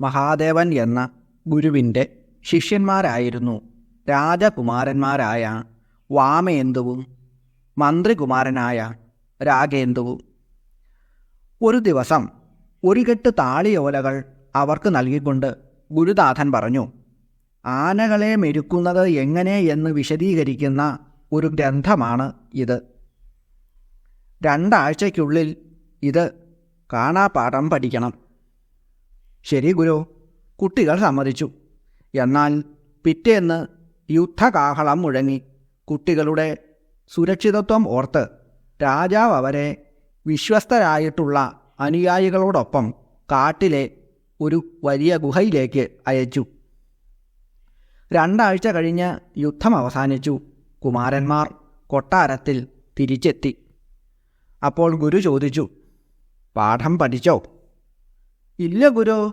മഹാദേവൻ എന്ന ഗുരുവിന്റെ ശിഷ്യന്മാരായിരുന്നു. രാജകുമാരന്മാരായ വാമേന്ദുവും മന്ത്രികുമാരനായ രാഗേന്ദുവും. ഒരു ദിവസം ഒരു കെട്ട് താളിയോലകൾ അവർക്ക് നൽകിക്കൊണ്ട് ഗുരുനാഥൻ പറഞ്ഞു ആനകളെ മെരുക്കുന്നത് എങ്ങനെ എന്ന് വിശദീകരിക്കുന്ന ഒരു ഗ്രന്ഥമാണ് ഇത്. രണ്ടാഴ്ചയ്ക്കുള്ളിൽ ഇത് കാണാപാഠം പഠിക്കണം. ശരി ഗുരു. കുട്ടികൾ സമ്മതിച്ചു. എന്നാൽ പിറ്റേന്ന് യുദ്ധകാഹളം മുഴങ്ങി. കുട്ടികളുടെ സുരക്ഷിതത്വം ഓർത്ത് രാജാവ് അവരെ വിശ്വസ്തരായിട്ടുള്ള അനുയായികളോടൊപ്പം കാട്ടിലെ ഒരു വലിയ ഗുഹയിലേക്ക് അയച്ചു. രണ്ടാഴ്ച കഴിഞ്ഞ് യുദ്ധം അവസാനിച്ചു. കുമാരന്മാർ കൊട്ടാരത്തിൽ തിരിച്ചെത്തി. അപ്പോൾ ഗുരു ചോദിച്ചു പാഠം പഠിച്ചോ? ഇല്ല ഗുരു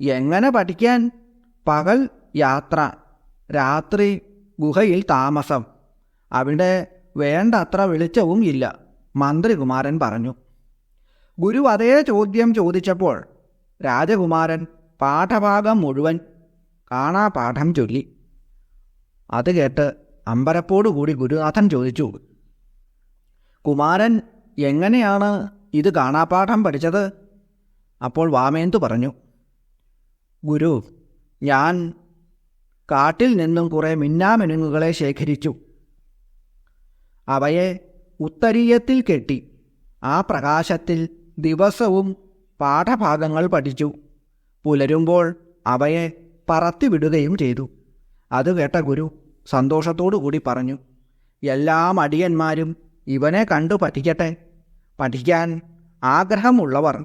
എങ്ങനെ പഠിക്കാൻ? പകൽ യാത്ര രാത്രി ഗുഹയിൽ താമസം. അവിടെ വേണ്ടത്ര വെളിച്ചവും ഇല്ല മന്ത്രികുമാരൻ പറഞ്ഞു. ഗുരു അതേ ചോദ്യം ചോദിച്ചപ്പോൾ രാജകുമാരൻ പാഠഭാഗം മുഴുവൻ കാണാ പാഠം ചൊല്ലി. അത് കേട്ട് അമ്പരപ്പോടുകൂടി ഗുരുനാഥൻ ചോദിച്ചു കുമാരൻ എങ്ങനെയാണ് ഇത് കാണാപാഠം പഠിച്ചത്? അപ്പോൾ വാമേന്തു പറഞ്ഞു ഗുരു ഞാൻ കാട്ടിൽ നിന്നും കുറേ മിന്നാമിനുങ്ങുകളെ ശേഖരിച്ചു. അവയെ ഉത്തരീയത്തിൽ കെട്ടി ആ പ്രകാശത്തിൽ ദിവസവും പാഠഭാഗങ്ങൾ പഠിച്ചു. പുലരുമ്പോൾ അവയെ പറത്തിവിടുകയും ചെയ്തു. അത് കേട്ട ഗുരു സന്തോഷത്തോടു കൂടി പറഞ്ഞു എല്ലാ മടിയന്മാരും ഇവനെ കണ്ടു പഠിക്കട്ടെ. പഠിക്കാൻ ആഗ്രഹമുള്ളവർ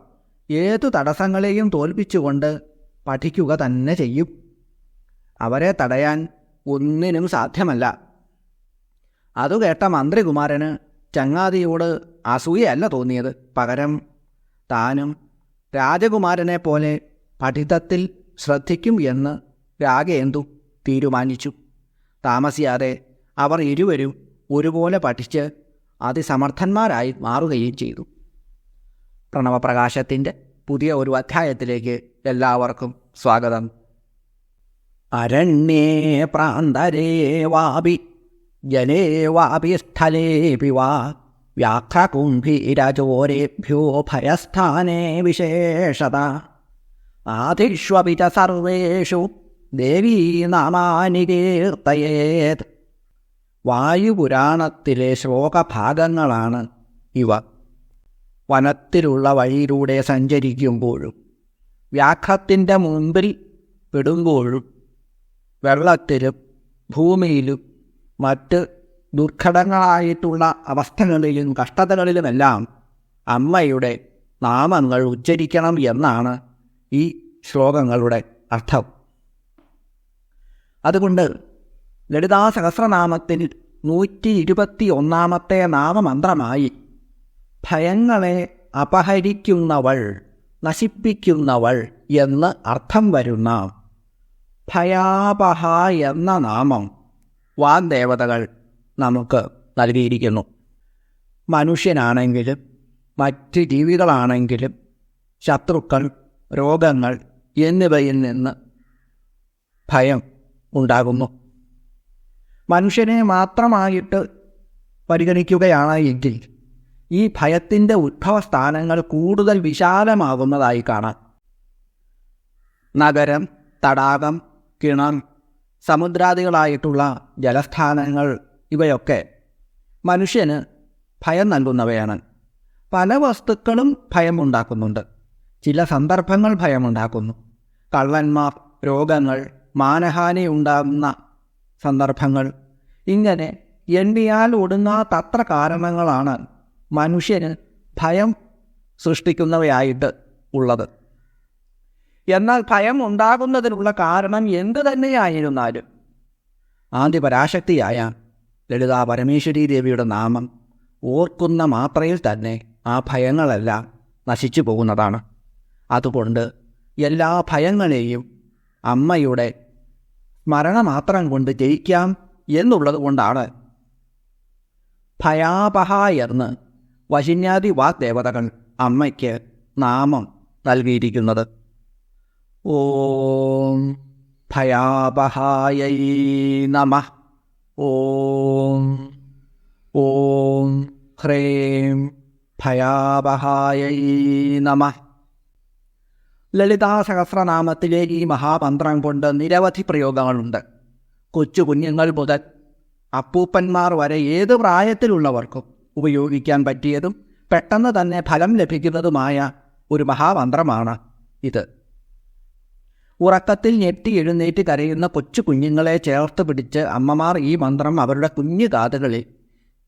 ഏതു തടസ്സങ്ങളെയും തോൽപ്പിച്ചുകൊണ്ട് പഠിക്കുക തന്നെ ചെയ്യും. അവരെ തടയാൻ ഒന്നിനും സാധ്യമല്ല. അതു കേട്ട മന്ത്രികുമാരന് ചങ്ങാതിയോട് അസൂയയല്ല തോന്നിയത്. പകരം താനും രാജകുമാരനെ പോലെ പഠിത്തത്തിൽ ശ്രദ്ധിക്കും എന്ന് രാഗേന്ദു തീരുമാനിച്ചു. താമസിയാതെ അവർ ഇരുവരും ഒരുപോലെ പഠിച്ച് അതിസമർത്ഥന്മാരായി മാറുകയും ചെയ്തു. പ്രണവപ്രകാശത്തിന്റെ പുതിയ ഒരു അധ്യായത്തിലേക്ക് എല്ലാവർക്കും സ്വാഗതം. അരണ്യേ പ്രാന്തരേ വാപി ജലേ വാപി സ്ഥലേപി വാ വ്യാഘ്രകുംഭീരചോരേഭ്യോ ഭയസ്ഥാനേ വിശേഷത. ആധിഷ്വപി ച സർവേഷു ദേവീ നാമാനി കീർത്തയേത്. വായുപുരാണത്തിലെ ശ്ലോകഭാഗങ്ങളാണ് ഇവ. വനത്തിലുള്ള വഴിയിലൂടെ സഞ്ചരിക്കുമ്പോഴും വ്യാഘ്രത്തിന്റെ മുമ്പിൽ പെടുമ്പോഴും വെള്ളത്തിലും ഭൂമിയിലും മറ്റ് ദുർഘടങ്ങളായിട്ടുള്ള അവസ്ഥകളിലും കഷ്ടതകളിലുമെല്ലാം അമ്മയുടെ നാമങ്ങൾ ഉച്ചരിക്കണം എന്നാണ് ഈ ശ്ലോകങ്ങളുടെ അർത്ഥം. അതുകൊണ്ട് ലളിതാ സഹസ്രനാമത്തിൽ നൂറ്റി ഇരുപത്തി ഒന്നാമത്തെ നാമമന്ത്രമായി ഭയങ്ങളെ അപഹരിക്കുന്നവൾ നശിപ്പിക്കുന്നവൾ എന്ന് അർത്ഥം വരുന്ന ഭയാപഹ എന്ന നാമം വാഗ്ദേവതകൾ നമുക്ക് നൽകിയിരിക്കുന്നു. മനുഷ്യനാണെങ്കിലും മറ്റ് ജീവികളാണെങ്കിലും ശത്രുക്കൾ രോഗങ്ങൾ എന്നിവയിൽ നിന്ന് ഭയം ഉണ്ടാകുന്നു. മനുഷ്യനെ മാത്രമായിട്ട് പരിഗണിക്കുകയാണ് എങ്കിൽ ഈ ഭയത്തിന്റെ ഉദ്ഭവസ്ഥാനങ്ങൾ കൂടുതൽ വിശാലമാകുന്നതായി കാണാം. നഗരം തടാകം കിണർ സമുദ്രാദികളായിട്ടുള്ള ജലസ്ഥാനങ്ങൾ ഇവയൊക്കെ മനുഷ്യന് ഭയം നൽകുന്നവയാണ്. പല വസ്തുക്കളും ഭയമുണ്ടാക്കുന്നുണ്ട്. ചില സന്ദർഭങ്ങൾ ഭയമുണ്ടാക്കുന്നു. കള്ളന്മാർ രോഗങ്ങൾ മാനഹാനി ഉണ്ടാകുന്ന സന്ദർഭങ്ങൾ ഇങ്ങനെ എണ്ണിയാൽ ഒടുങ്ങാത്തത്ര കാരണങ്ങളാണ് മനുഷ്യന് ഭയം സൃഷ്ടിക്കുന്നവയായിട്ട് ഉള്ളത്. എന്നാൽ ഭയം ഉണ്ടാകുന്നതിനുള്ള കാരണം എന്തു തന്നെയായിരുന്നാലും ആദ്യ പരാശക്തിയായ ലളിതാ പരമേശ്വരി ദേവിയുടെ നാമം ഓർക്കുന്ന മാത്രയിൽ തന്നെ ആ ഭയങ്ങളെല്ലാം നശിച്ചു പോകുന്നതാണ്. അതുകൊണ്ട് എല്ലാ ഭയങ്ങളെയും അമ്മയുടെ സ്മരണമാത്രം കൊണ്ട് ജയിക്കാം എന്നുള്ളത് കൊണ്ടാണ് ഭയാപഹ എന്ന് വശിന്യാദി ദേവതകൾ അമ്മയ്ക്ക് നാമം നൽകിയിരിക്കുന്നത്. ഓം ഭയാപഹായൈ നമ. ഓം ഓം ഹ്രേം ഭയാപഹായൈ നമ. ലളിതാ സഹസ്രനാമത്തിലെ ഈ മഹാമന്ത്രം കൊണ്ട് നിരവധി പ്രയോഗങ്ങളുണ്ട്. കൊച്ചു കുഞ്ഞുങ്ങൾ മുതൽ അപ്പൂപ്പന്മാർ വരെ ഏത് പ്രായത്തിലുള്ളവർക്കും ഉപയോഗിക്കാൻ പറ്റിയതും പെട്ടെന്ന് തന്നെ ഫലം ലഭിക്കുന്നതുമായ ഒരു മഹാമന്ത്രമാണ് ഇത്. ഉറക്കത്തിൽ ഞെട്ടി എഴുന്നേറ്റ് കരയുന്ന കൊച്ചു കുഞ്ഞുങ്ങളെ ചേർത്ത് പിടിച്ച് അമ്മമാർ ഈ മന്ത്രം അവരുടെ കുഞ്ഞു കാതുകളിൽ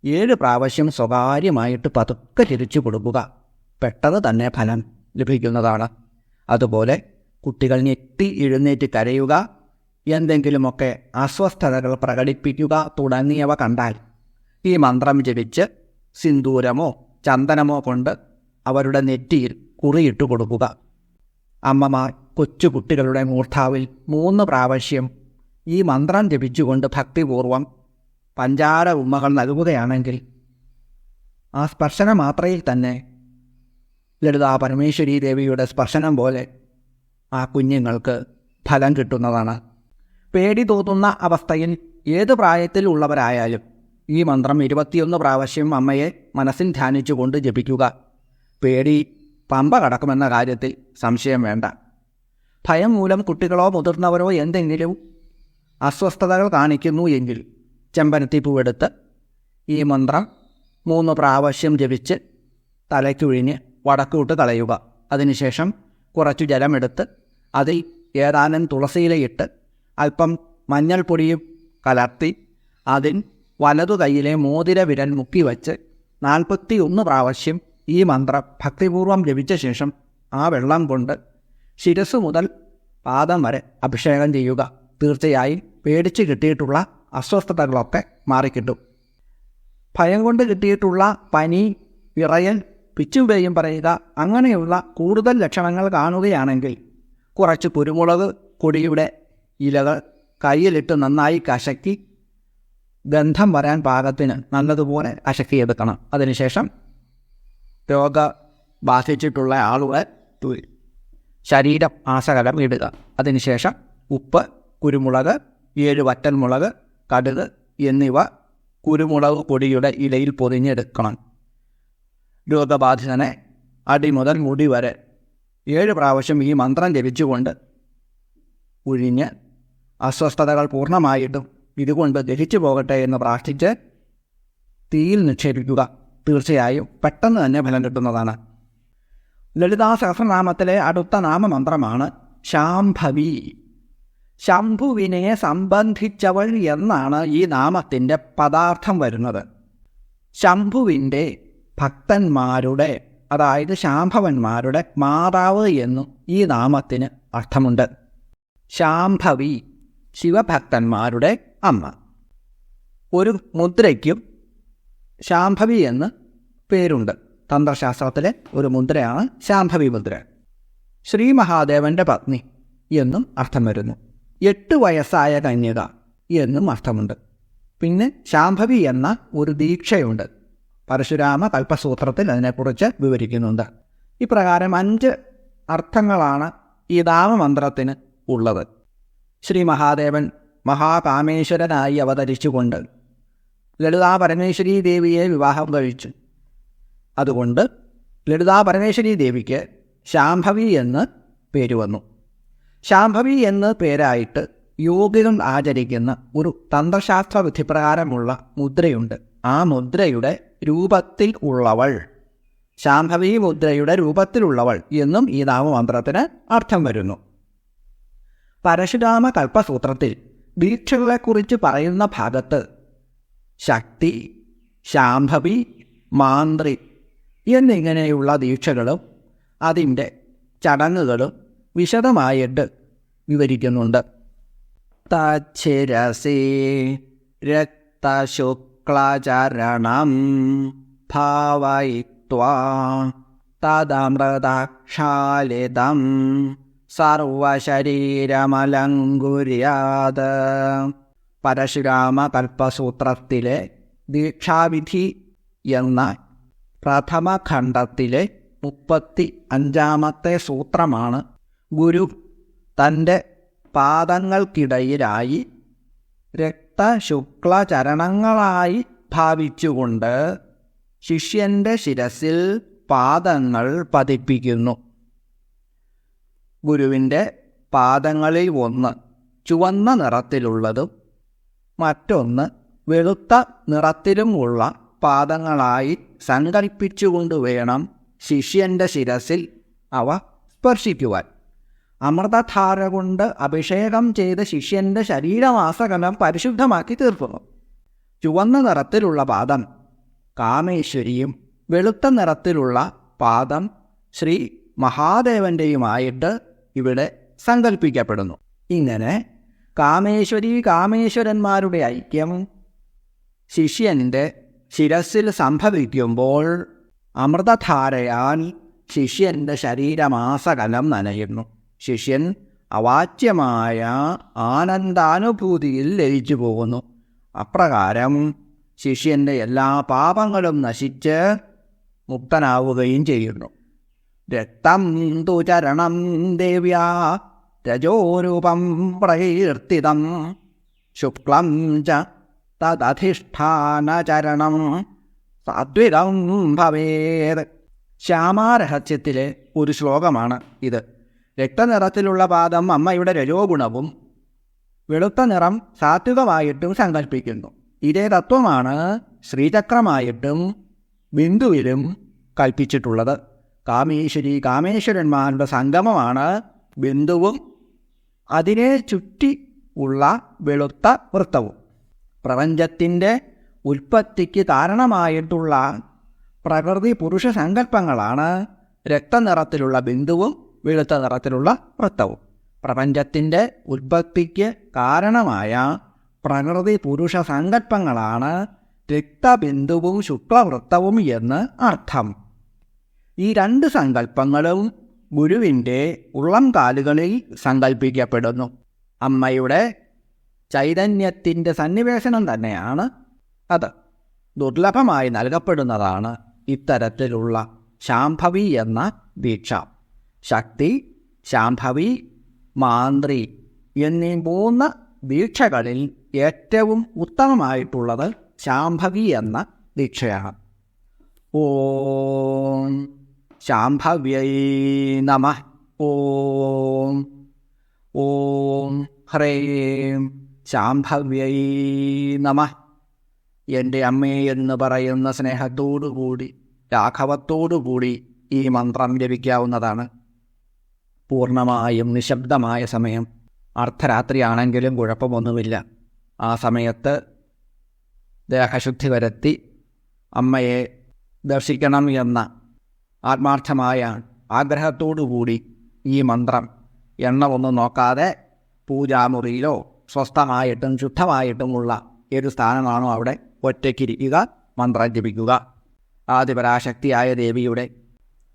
ഏഴ് പ്രാവശ്യം സ്വകാര്യമായിട്ട് പതുക്കെ തിരിച്ചു കൊടുക്കുക. പെട്ടെന്ന് തന്നെ ഫലം ലഭിക്കുന്നതാണ്. അതുപോലെ കുട്ടികൾ ഞെട്ടി എഴുന്നേറ്റ് കരയുക എന്തെങ്കിലുമൊക്കെ അസ്വസ്ഥതകൾ പ്രകടിപ്പിക്കുക തുടങ്ങിയവ കണ്ടാൽ ഈ മന്ത്രം ജപിച്ച് സിന്ദൂരമോ ചന്ദനമോ കൊണ്ട് അവരുടെ നെറ്റിയിൽ കുറിയിട്ട് കൊടുക്കുക. അമ്മമാർ കൊച്ചുകുട്ടികളുടെ മൂർധാവിൽ മൂന്ന് പ്രാവശ്യം ഈ മന്ത്രം ജപിച്ചുകൊണ്ട് ഭക്തിപൂർവം പഞ്ചാര ഉമ്മകൾ നൽകുകയാണെങ്കിൽ ആ സ്പർശന മാത്രയിൽ തന്നെ ലളിതാ പരമേശ്വരി ദേവിയുടെ സ്പർശനം പോലെ ആ കുഞ്ഞുങ്ങൾക്ക് ഫലം കിട്ടുന്നതാണ്. പേടി തോന്നുന്ന അവസ്ഥയിൽ ഏത് പ്രായത്തിൽ ഉള്ളവരായാലും ഈ മന്ത്രം ഇരുപത്തിയൊന്ന് പ്രാവശ്യം അമ്മയെ മനസ്സിൽ ധ്യാനിച്ചുകൊണ്ട് ജപിക്കുക. പേടി പമ്പ കടക്കുമെന്ന കാര്യത്തിൽ സംശയം വേണ്ട. ഭയം മൂലം കുട്ടികളോ മുതിർന്നവരോ എന്തെങ്കിലും അസ്വസ്ഥതകൾ കാണിക്കുന്നു എങ്കിൽ ചെമ്പനത്തിപ്പൂവെടുത്ത് ഈ മന്ത്രം മൂന്ന് പ്രാവശ്യം ജപിച്ച് തലയ്ക്കുഴിഞ്ഞ് വടക്കോട്ട് കളയുക അതിനുശേഷം കുറച്ചു ജലമെടുത്ത് അതിൽ ഏതാനും തുളസിയിലയിട്ട് അല്പം മഞ്ഞൾപ്പൊടിയും കലർത്തി അതിൽ വലതു കൈയിലെ മോതിര വിരൽ മുക്കിവച്ച് നാൽപ്പത്തി ഒന്ന് പ്രാവശ്യം ഈ മന്ത്രം ഭക്തിപൂർവം ജപിച്ച ശേഷം ആ വെള്ളം കൊണ്ട് ശിരസ് മുതൽ പാദം വരെ അഭിഷേകം ചെയ്യുക. തീർച്ചയായും പേടിച്ച് കിട്ടിയിട്ടുള്ള അസ്വസ്ഥതകളൊക്കെ മാറിക്കിട്ടും. ഭയം കൊണ്ട് കിട്ടിയിട്ടുള്ള പനി വിറയൽ പിച്ചും പേയും പറയുക അങ്ങനെയുള്ള കൂടുതൽ ലക്ഷണങ്ങൾ കാണുകയാണെങ്കിൽ കുറച്ച് കുരുമുളക് കൊടിയുടെ ഇലകൾ കയ്യിലിട്ട് നന്നായി കശക്കി ഗന്ധം വരാൻ പാകത്തിന് നല്ലതുപോലെ കശക്കിയെടുക്കണം അതിനുശേഷം രോഗ ബാധിച്ചിട്ടുള്ള ആളുകളെ ശരീരം ആശകലം ഇടുക. അതിനുശേഷം ഉപ്പ് കുരുമുളക് ഏഴ് വറ്റൽമുളക് കടുക് എന്നിവ കുരുമുളക് പൊടിയുടെ ഇലയിൽ പൊതിഞ്ഞെടുക്കണം. രോഗബാധിതനെ അടി മുതൽ മുടി വരെ ഏഴ് പ്രാവശ്യം ഈ മന്ത്രം ജപിച്ചുകൊണ്ട് ഒഴിഞ്ഞ് അസ്വസ്ഥതകൾ പൂർണമായിട്ടും ഇതുകൊണ്ട് ദഹിച്ചു പോകട്ടെ എന്ന് പ്രാർത്ഥിച്ച് തീയിൽ നിക്ഷേപിക്കുക. തീർച്ചയായും പെട്ടെന്ന് തന്നെ ഫലം കിട്ടുന്നതാണ്. ലളിതാ സഹസ്രനാമത്തിലെ അടുത്ത നാമമന്ത്രമാണ് ശാംഭവി. ശംഭുവിനെ സംബന്ധിച്ചവൾ എന്നാണ് ഈ നാമത്തിന്റെ പദാർത്ഥം വരുന്നത്. ശംഭുവിന്റെ ഭക്തന്മാരുടെ അതായത് ശാംഭവന്മാരുടെ മാതാവ് എന്നും ഈ നാമത്തിന് അർത്ഥമുണ്ട്. ശാംഭവി ശിവഭക്തന്മാരുടെ അമ്മ. ഒരു മുദ്രയ്ക്കും ശാംഭവി എന്ന് പേരുണ്ട്. തന്ത്രശാസ്ത്രത്തിലെ ഒരു മുദ്രയാണ് ശാംഭവി മുദ്ര. ശ്രീ മഹാദേവന്റെ പത്നി എന്നും അർത്ഥം വരുന്നു. എട്ട് വയസ്സായ കന്യക എന്നും അർത്ഥമുണ്ട്. പിന്നെ ശാംഭവി എന്ന ഒരു ദീക്ഷയുണ്ട്. പരശുരാമ കൽപ്പസൂത്രത്തിൽ അതിനെക്കുറിച്ച് വിവരിക്കുന്നുണ്ട്. ഇപ്രകാരം അഞ്ച് അർത്ഥങ്ങളാണ് ഈ നാമമന്ത്രത്തിന് ഉള്ളത്. ശ്രീ മഹാദേവൻ മഹാകാമേശ്വരനായി അവതരിച്ചുകൊണ്ട് ലളിതാ പരമേശ്വരി ദേവിയെ വിവാഹം കഴിച്ചു. അതുകൊണ്ട് ലളിതാ പരമേശ്വരി ദേവിക്ക് ശാംഭവി എന്ന് പേര് വന്നു. ശാംഭവി എന്ന് പേരായിട്ട് യോഗികം ആചരിക്കുന്ന ഒരു തന്ത്രശാസ്ത്ര വിധിപ്രകാരമുള്ള മുദ്രയുണ്ട്. ആ മുദ്രയുടെ രൂപത്തിൽ ഉള്ളവൾ. ശാംഭവി മുദ്രയുടെ രൂപത്തിലുള്ളവൾ എന്നും ഈ നാമമന്ത്രത്തിന് അർത്ഥം വരുന്നു. പരശുരാമ കൽപ്പസൂത്രത്തിൽ ദീക്ഷകളെക്കുറിച്ച് പറയുന്ന ഭാഗത്ത് ശക്തി ശാംഭവി മാന്ത്രി എന്നിങ്ങനെയുള്ള ദീക്ഷകളും അതിന്റെ ചടങ്ങുകളും വിശദമായിട്ട് വിവരിക്കുന്നുണ്ട്. തച്ചിരസി രക്തശുക്ലചരണം ഭാവയിത്വാ തദമൃതക്ഷാലിതം സർവശരീരമലങ്കുര്യാത് പരശുരാമ കൽപ്പസൂത്രത്തിലെ ദീക്ഷാവിധി എന്ന പ്രഥമ ഖണ്ഡത്തിലെ മുപ്പത്തി അഞ്ചാമത്തെ സൂത്രമാണ് ഗുരു. തന്റെ പാദങ്ങൾക്കിടയിലായി രക്തശുക്ലചരണങ്ങളായി ഭാവിച്ചുകൊണ്ട് ശിഷ്യന്റെ ശിരസിൽ പാദങ്ങൾ പതിപ്പിക്കുന്നു. ഗുരുവിന്റെ പാദങ്ങളിൽ ഒന്ന് ചുവന്ന നിറത്തിലുള്ളതും മറ്റൊന്ന് വെളുത്ത നിറത്തിലുമുള്ള പാദങ്ങളായി സങ്കൽപ്പിച്ചുകൊണ്ട് വേണം ശിഷ്യന്റെ ശിരസിൽ അവ സ്പർശിക്കുവാൻ. അമൃതധാര കൊണ്ട് അഭിഷേകം ചെയ്ത ശിഷ്യന്റെ ശരീരമാസകലം പരിശുദ്ധമാക്കി തീർക്കുന്നു. ചുവന്ന നിറത്തിലുള്ള പാദം കാമേശ്വരിയും വെളുത്ത നിറത്തിലുള്ള പാദം ശ്രീ മഹാദേവന്റെയുമായിട്ട് ഇവിടെ സങ്കല്പിക്കപ്പെടുന്നു ഇങ്ങനെ കാമേശ്വരി കാമേശ്വരന്മാരുടെ ഐക്യം ശിഷ്യന്റെ ശിരസിൽ സംഭവിക്കുമ്പോൾ അമൃതധാരയാൽ ശിഷ്യന്റെ ശരീരമാസകലം നനയുന്നു. ശിഷ്യൻ അവാച്യമായ ആനന്ദാനുഭൂതിയിൽ ലയിച്ചു പോകുന്നു. അപ്രകാരം ശിഷ്യന്റെ എല്ലാ പാപങ്ങളും നശിച്ച് മുക്തനാവുകയും ചെയ്യുന്നു. രക്തം തു ചരണം ദേവ്യാ രജോരൂപം പ്രകീർത്തിതം. ശുക്ലം ച തദധിഷ്ഠാനചരണം. സാത്വികം ഭവേത്. ശ്യാമാരഹസ്യത്തിലെ ഒരു ശ്ലോകമാണ് ഇത്. രക്തനിറത്തിലുള്ള പാദം അമ്മയുടെ രജോഗുണവും വെളുത്ത നിറം സാത്വികമായിട്ടും സങ്കല്പിക്കുന്നു ഇതേ തത്വമാണ് ശ്രീചക്രമായിട്ടും ബിന്ദുവിലും കൽപ്പിച്ചിട്ടുള്ളത്. കാമേശ്വരി കാമേശ്വരന്മാരുടെ സംഗമമാണ് ബിന്ദുവും അതിനെ ചുറ്റി ഉള്ള വെളുത്ത വൃത്തവും. പ്രപഞ്ചത്തിന്റെ ഉൽപ്പത്തിക്ക് കാരണമായിട്ടുള്ള പ്രകൃതി പുരുഷ സങ്കല്പങ്ങളാണ് രക്തനിറത്തിലുള്ള ബിന്ദുവും വെളുത്ത നിറത്തിലുള്ള വൃത്തവും. പ്രപഞ്ചത്തിന്റെ ഉൽപ്പത്തിക്ക് കാരണമായ പ്രകൃതി പുരുഷ സങ്കല്പങ്ങളാണ് രക്തബിന്ദുവും ശുക്ലവൃത്തവും എന്ന് അർത്ഥം. ഈ രണ്ട് സങ്കല്പങ്ങളും ഗുരുവിന്റെ ഉള്ളം കാലുകളിൽ സങ്കല്പിക്കപ്പെടുന്നു. അമ്മയുടെ ചൈതന്യത്തിന്റെ സന്നിവേശനം തന്നെയാണ് അത്. ദുർലഭമായി നൽകപ്പെടുന്നതാണ് ഇത്തരത്തിലുള്ള ശാംഭവി എന്ന ദീക്ഷ. ശക്തി ശാംഭവി മാന്ത്രി എന്നീ മൂന്ന് ദീക്ഷകളിൽ ഏറ്റവും ഉത്തമമായിട്ടുള്ളത് ശാംഭവി എന്ന ദീക്ഷയാണ്. ഓം ശാംഭവ്യൈ നമ. ഓം. ഓം. ഹ്രേം. ശാംഭവ്യൈ നമ. എന്റെ അമ്മേ എന്ന് പറയുന്ന സ്നേഹത്തോടുകൂടി രാഘവത്തോടുകൂടി ഈ മന്ത്രം ലഭിക്കാവുന്നതാണ്. പൂർണമായും നിശബ്ദമായ സമയം. അർദ്ധരാത്രിയാണെങ്കിലും കുഴപ്പമൊന്നുമില്ല. ആ സമയത്ത് ദേഹശുദ്ധി വരുത്തി അമ്മയെ ദർശിക്കണം എന്ന ആത്മാർത്ഥമായ ആഗ്രഹത്തോടുകൂടി ഈ മന്ത്രം. എണ്ണ ഒന്നും നോക്കാതെ പൂജാമുറിയിലോ സ്വസ്ഥമായിട്ടും ശുദ്ധമായിട്ടുമുള്ള ഏതു സ്ഥാനമാണോ അവിടെ? ഒറ്റയ്ക്കിരിക്കുക മന്ത്രം ജപിക്കുക. ആദിപരാശക്തിയായ ദേവിയുടെ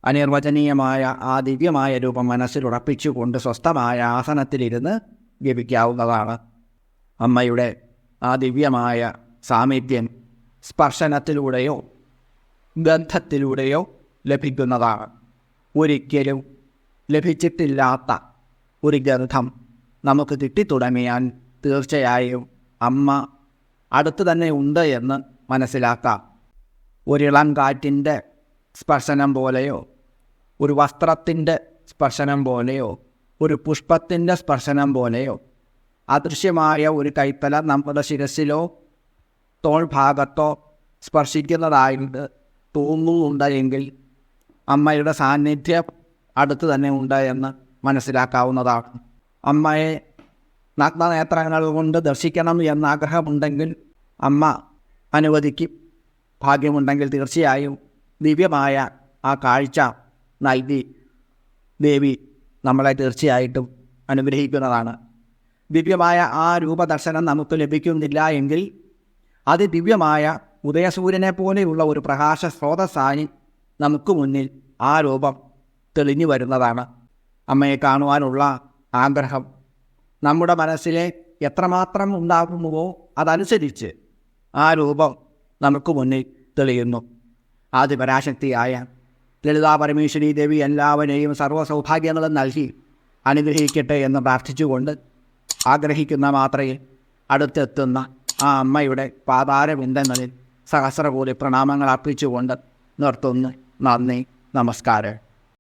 അനിർവചനീയമായ ആ ദിവ്യമായ രൂപം മനസ്സിലുറപ്പിച്ചുകൊണ്ട് സ്വസ്ഥമായ ആസനത്തിലിരുന്ന് ജപിക്കാവുന്നതാണ്. അമ്മയുടെ ആ ദിവ്യമായ സാമീപ്യം സ്പർശനത്തിലൂടെയോ ഗന്ധത്തിലൂടെയോ ലഭിക്കുന്നതാണ് ഒരിക്കലും ലഭിച്ചിട്ടില്ലാത്ത ഒരു ഗ്രന്ഥം നമുക്ക് കിട്ടിത്തുടങ്ങിയാൽ തീർച്ചയായും അമ്മ അടുത്ത് തന്നെ ഉണ്ട് എന്ന് മനസ്സിലാക്കാം. ഒരിളം കാറ്റിന്റെ സ്പർശനം പോലെയോ ഒരു വസ്ത്രത്തിന്റെ സ്പർശനം പോലെയോ ഒരു പുഷ്പത്തിന്റെ സ്പർശനം പോലെയോ അദൃശ്യമായ ഒരു കൈത്തല നമ്മുടെ ശിരസിലോ തോൾ ഭാഗത്തോ സ്പർശിക്കുന്നതായിട്ട് തോന്നുന്നുണ്ട് എങ്കിൽ അമ്മയുടെ സാന്നിധ്യം അടുത്ത് തന്നെ ഉണ്ട് എന്ന് മനസ്സിലാക്കാവുന്നതാണ്. അമ്മയെ നഗ്നനേത്രങ്ങൾ കൊണ്ട് ദർശിക്കണം എന്ന ആഗ്രഹമുണ്ടെങ്കിൽ അമ്മ അനുവദിക്കും. ഭാഗ്യമുണ്ടെങ്കിൽ തീർച്ചയായും ദിവ്യമായ ആ കാഴ്ച നൽകി ദേവി നമ്മളെ തീർച്ചയായിട്ടും അനുഗ്രഹിക്കുന്നതാണ്. ദിവ്യമായ ആ രൂപദർശനം നമുക്ക് ലഭിക്കുന്നില്ല എങ്കിൽ അതിദിവ്യമായ ഉദയസൂര്യനെ പോലെയുള്ള ഒരു പ്രകാശ സ്രോതസ്സായി നമുക്ക് മുന്നിൽ ആ രൂപം തെളിഞ്ഞു വരുന്നതാണ്. അമ്മയെ കാണുവാനുള്ള ആഗ്രഹം നമ്മുടെ മനസ്സിലെ എത്രമാത്രം ഉണ്ടാകുന്നുവോ അതനുസരിച്ച് ആ രൂപം നമുക്ക് മുന്നിൽ തെളിയുന്നു. ആദിപരാശക്തിയായ ലളിതാ പരമേശ്വരി ദേവി എല്ലാവരെയും സർവസൗഭാഗ്യങ്ങളും നൽകി അനുഗ്രഹിക്കട്ടെ എന്ന് പ്രാർത്ഥിച്ചുകൊണ്ട് ആഗ്രഹിക്കുന്ന മാത്രയിൽ അടുത്തെത്തുന്ന ആ അമ്മയുടെ പാതാരബിന്ദങ്ങളിൽ സഹസ്രകൂലി പ്രണാമങ്ങൾ അർപ്പിച്ചുകൊണ്ട് നിർത്തുന്നു. na, nem, na mascara.